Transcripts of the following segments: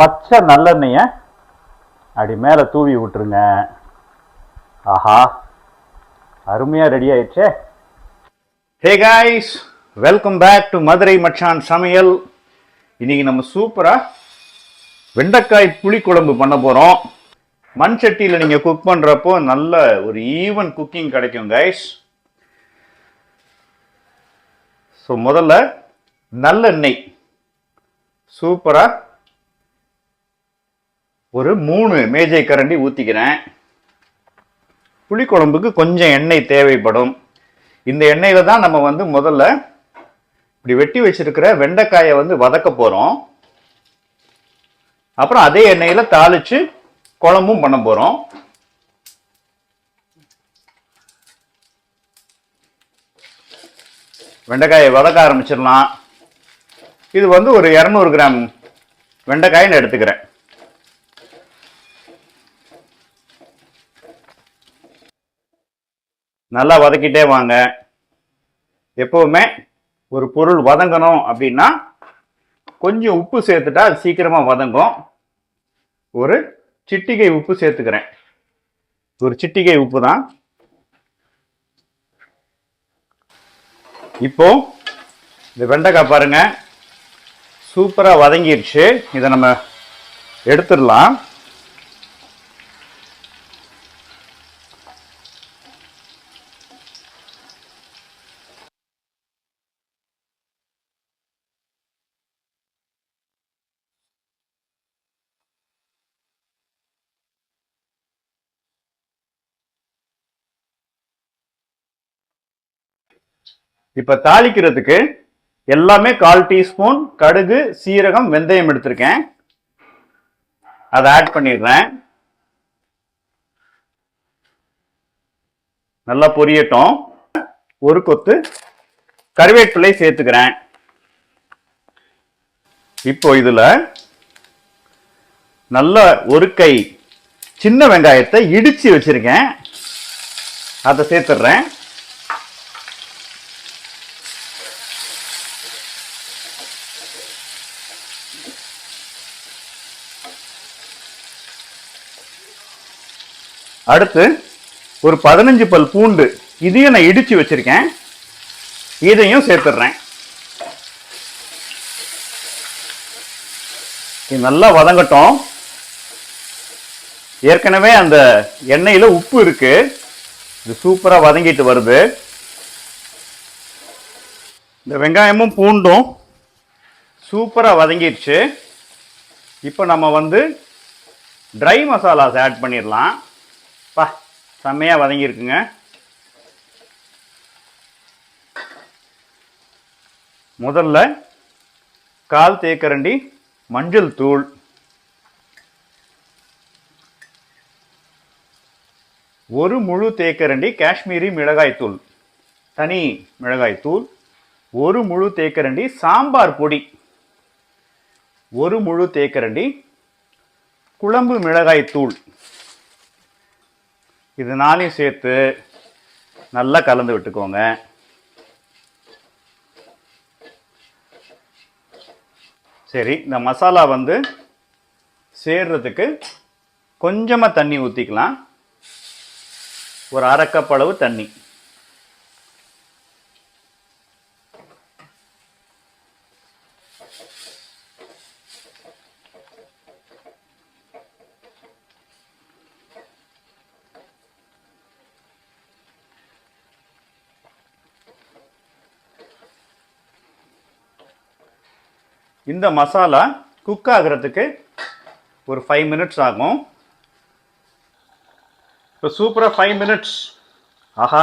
பச்சை நல்லெண்ணெய அப்படி மேலே தூவி விட்டுருங்க. ஆஹா அருமையாக ரெடி ஆயிடுச்சே. Hey guys welcome back to Madurai மச்சான் சமையல். இன்னைக்கு நம்ம சூப்பராக வெண்டைக்காய் புளிக்குழம்பு பண்ண போகிறோம் மண் சட்டியில் நீங்கள் குக் பண்ணுறப்போ நல்ல ஒரு ஈவன் குக்கிங் கிடைக்கும் கைஸ் ஸோ முதல்ல நல்லெண்ணெய். சூப்பராக ஒரு மூணு மேஜை கரண்டி ஊற்றிக்கிறேன் புளிக்குழம்புக்கு கொஞ்சம் எண்ணெய் தேவைப்படும். இந்த எண்ணெயில் தான் நம்ம வந்து முதல்ல இப்படி வெட்டி வச்சிருக்கிற வெண்டைக்காயை வந்து வதக்க போகிறோம் அப்புறம் அதே எண்ணெயில் தாளித்து குழம்பும் பண்ண போகிறோம் வெண்டைக்காயை வதக்க ஆரம்பிச்சிடலாம். இது வந்து ஒரு இரநூறு கிராம் வெண்டைக்காயின்னு எடுத்துக்கிறேன். நல்லா வதக்கிட்டே வாங்க. எப்போவுமே ஒரு பொருள் வதங்கணும் அப்படின்னா கொஞ்சம் உப்பு சேர்த்துட்டா அது சீக்கிரமாக வதங்கும். ஒரு சிட்டிகை உப்பு சேர்த்துக்கிறேன். ஒரு சிட்டிகை உப்பு தான் இப்போ இந்த வெண்டைக்காய் பாருங்க. சூப்பராக வதங்கிருச்சு. இதை நம்ம எடுத்துடலாம். இப்ப தாளிக்கிறதுக்கு எல்லாமே கால் டீஸ்பூன் கடுகு சீரகம் வெந்தயம் எடுத்திருக்கேன். அதை ஆட் பண்ணிடுறேன். நல்லா பொரியட்டும். ஒரு கொத்து கருவேப்பிலை சேர்த்துக்கிறேன். இப்போ இதுல நல்ல ஒரு கை சின்ன வெங்காயத்தை இடிச்சு வச்சிருக்கேன். அதை சேர்த்துடுறேன். அடுத்து ஒரு பதினஞ்சு பல் பூண்டு இதையும் நான் இடித்து வச்சுருக்கேன். இதையும் சேர்த்துடுறேன். இது நல்லா வதங்கட்டும். ஏற்கனவே அந்த எண்ணெயில் உப்பு இருக்குது இது சூப்பராக வதங்கிட்டு வருது. இந்த வெங்காயமும் பூண்டும் சூப்பராக வதங்கிடுச்சு. இப்போ நம்ம வந்து ட்ரை மசாலாஸ் ஆட் பண்ணிடலாம். பா செம்மையாக வதங்கியிருக்குங்க. முதல்ல கால் தேக்கரண்டி மஞ்சள் தூள். ஒரு முழு தேக்கரண்டி காஷ்மீரி மிளகாய்த்தூள் தனி மிளகாய்த்தூள் ஒரு முழு தேக்கரண்டி சாம்பார் பொடி. ஒரு முழு தேக்கரண்டி குழம்பு மிளகாய்த்தூள் இது நாளையும் சேர்த்து நல்லா கலந்து விட்டுக்கோங்க. சரி இந்த மசாலா வந்து சேர்றதுக்கு கொஞ்சமாக தண்ணி ஊற்றிக்கலாம் ஒரு அரை கப் அளவு தண்ணி. இந்த மசாலா குக் ஆகிறதுக்கு ஒரு ஃபைவ் மினிட்ஸ் ஆகும். இப்போ சூப்பராக ஃபைவ் மினிட்ஸ் ஆஹா.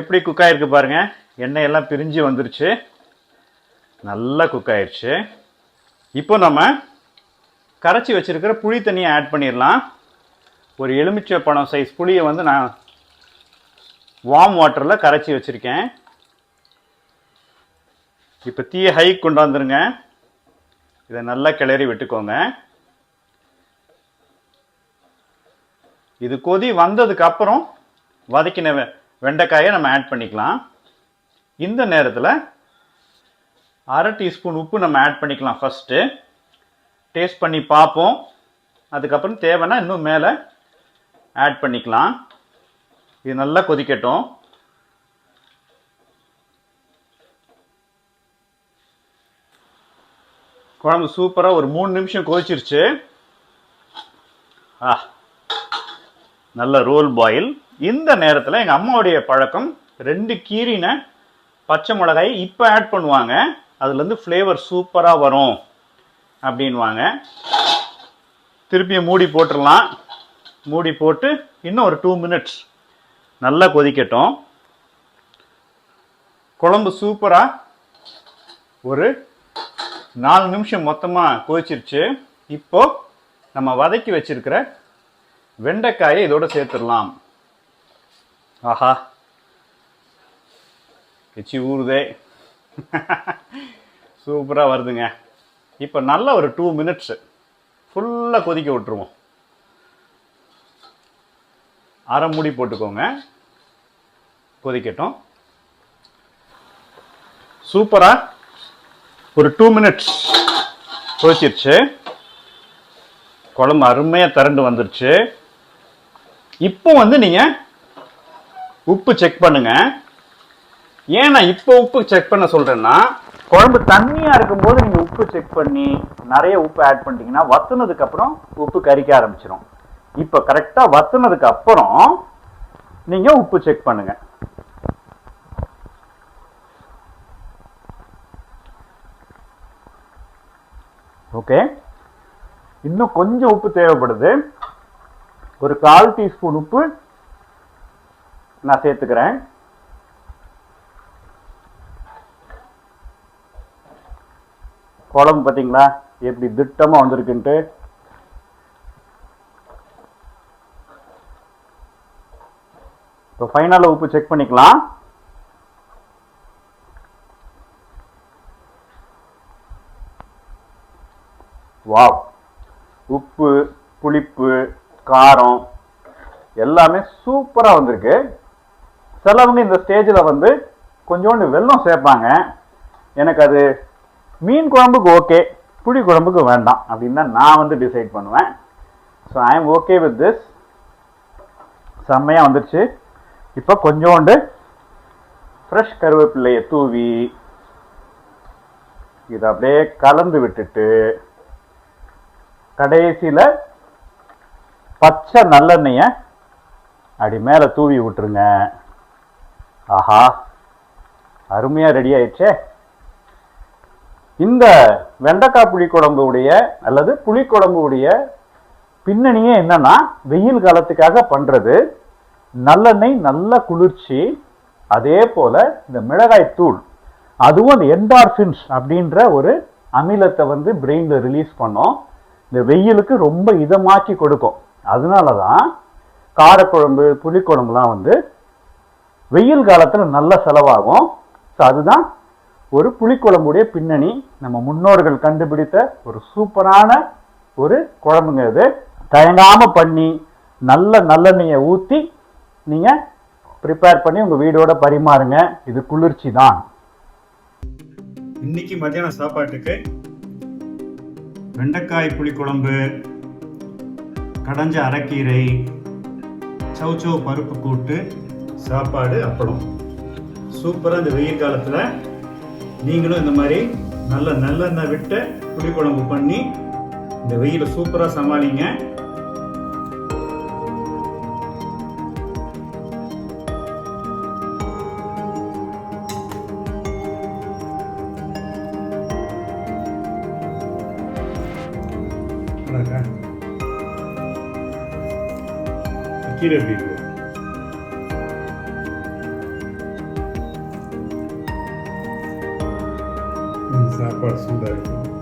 எப்படி குக் ஆகிருக்கு பாருங்க. எண்ணெய் எல்லாம் பிரிஞ்சு வந்துருச்சு. நல்லா குக் ஆயிடுச்சு இப்போ நம்ம கரைச்சி வச்சுருக்கிற புளி தண்ணியை ஆட் பண்ணிடலாம். ஒரு எலுமிச்சை பழம் சைஸ் புளியை வந்து நான் வார்ம் வாட்டரில் கரைச்சி வச்சுருக்கேன். இப்போ தீயை ஹை கொண்டாந்துருங்க இதை நல்லா கிளறி விட்டுக்கோங்க. இது கொதி வந்ததுக்கு அப்புறம் வதக்கின வெண்டைக்காயை நம்ம ஆட் பண்ணிக்கலாம். இந்த நேரத்தில் அரை டீஸ்பூன் உப்பு நம்ம ஆட் பண்ணிக்கலாம் ஃபஸ்ட்டு டேஸ்ட் பண்ணி பார்ப்போம். அதுக்கப்புறம் தேவைன்னா இன்னும் மேலே ஆட் பண்ணிக்கலாம். இது நல்லா கொதிக்கட்டும். குழம்பு சூப்பராக ஒரு மூணு நிமிஷம் கொதிச்சிருச்சு. ஆ நல்ல ரோல் பாயில். இந்த நேரத்தில் எங்கள் அம்மாவுடைய பழக்கம் ரெண்டு கீரின பச்சை மிளகாய் இப்போ ஆட் பண்ணுவாங்க. அதுலேருந்து ஃப்ளேவர் சூப்பராக வரும் அப்படின்வாங்க திருப்பியும் மூடி போட்டுடலாம். மூடி போட்டு இன்னும் ஒரு டூ மினிட்ஸ் நல்லா கொதிக்கட்டும். குழம்பு சூப்பராக ஒரு நாலு நிமிஷம் மொத்தமாக கொதிச்சிருச்சு. இப்போது நம்ம வதக்கி வச்சிருக்கிற வெண்டைக்காயை இதோட சேர்த்துடலாம். ஆஹா. எச்சி ஊறுதே. சூப்பராக வருதுங்க. இப்போ நல்ல ஒரு டூ மினிட்ஸு ஃபுல்லாக கொதிக்க விட்டுருவோம். அரை மூடி போட்டுக்கோங்க. கொதிக்கட்டும். சூப்பராக ஒரு டூ மினிட்ஸ் கொதிச்சிருச்சு குழம்பு அருமையாக திரண்டு வந்துருச்சு. இப்போ வந்து நீங்கள் உப்பு செக் பண்ணுங்க. ஏன் நான் இப்போ உப்பு செக் பண்ண சொல்கிறேன்னா குழம்பு தண்ணியாக இருக்கும்போது நீங்கள் உப்பு செக் பண்ணி நிறைய உப்பு ஆட் பண்ணிட்டீங்கன்னா வத்துனதுக்கப்புறம் உப்பு கறிக்க ஆரம்பிச்சிடும் இப்போ கரெக்டாக வத்துனதுக்கு அப்புறம் நீங்கள் உப்பு செக் பண்ணுங்கள் ஓகே இன்னும் கொஞ்சம் உப்பு தேவைப்படுது. ஒரு கால் டீஸ்பூன் உப்பு நான் சேர்த்துக்கிறேன். குழம்பு பார்த்தீங்களா எப்படி திட்டமாக வந்திருக்குன்ட்டு. இப்போ ஃபைனலாக உப்பு செக் பண்ணிக்கலாம். வாவ். உப்பு புளிப்பு காரம் எல்லாமே சூப்பராக வந்திருக்கு. சிலவங்க இந்த ஸ்டேஜில் வந்து கொஞ்சோண்டு வெல்லம் சேர்ப்பாங்க. எனக்கு அது மீன் குழம்புக்கு ஓகே புளி குழம்புக்கு வேண்டாம் அப்படின்னு தான் நான் வந்து டிசைட் பண்ணுவேன். So I am okay with this செம்மையாக வந்துடுச்சு இப்போ கொஞ்சோண்டு ஃப்ரெஷ் கருவேப்பிலையை தூவி இதை அப்படியே கலந்து விட்டுட்டு கடைசியில் பச்சை நல்லெண்ணெயை அப்படி மேலே தூவி விட்டுருங்க. ஆஹா அருமையாக ரெடி ஆயிடுச்சே. இந்த வெண்டைக்காய் புளிக்குழம்புடைய அல்லது புளிக்குழம்புடைய பின்னணியே என்னன்னா வெயில் காலத்துக்காக பண்ணுறது நல்லெண்ணெய் நல்ல குளிர்ச்சி அதே போல இந்த மிளகாய் தூள் அதுவும் அந்த என்டார்ஃபின்ஸ் அப்படின்ற ஒரு அமிலத்தை வந்து பிரெயினில் ரிலீஸ் பண்ணோம். இந்த வெயிலுக்கு ரொம்ப இதமாக்கி கொடுக்கும். அதனால தான் காரக்குழம்பு புளிக்குழம்புலாம் வந்து வெயில் காலத்தில் நல்ல செலவாகும். ஸோ அதுதான் ஒரு புளிக்குழம்புடைய பின்னணி. நம்ம முன்னோர்கள் கண்டுபிடித்த ஒரு சூப்பரான ஒரு குழம்புங்க இது. தயங்காமல் பண்ணி நல்ல நல்லெண்ணெயை ஊற்றி நீங்கள் ப்ரிப்பேர் பண்ணி உங்கள் வீடோட பரிமாறுங்க. இது குளிர்ச்சி தான். இன்னைக்கு மத்தியான சாப்பாட்டுக்கு வெண்டைக்காய் புளிக்குழம்பு கடைஞ்ச அரைக்கீரை சௌச்சௌ பருப்பு கூட்டு சாப்பாடு அப்பளம். சூப்பராக இந்த வெயில் காலத்தில் நீங்களும் இந்த மாதிரி நல்ல நல்லெண்ணெய் விட்டு புளிக்குழம்பு பண்ணி இந்த வெயிலை சூப்பராக சமாளிங்க. devagar. Aqui na Bíblia. É Vamos lá para o assunto da.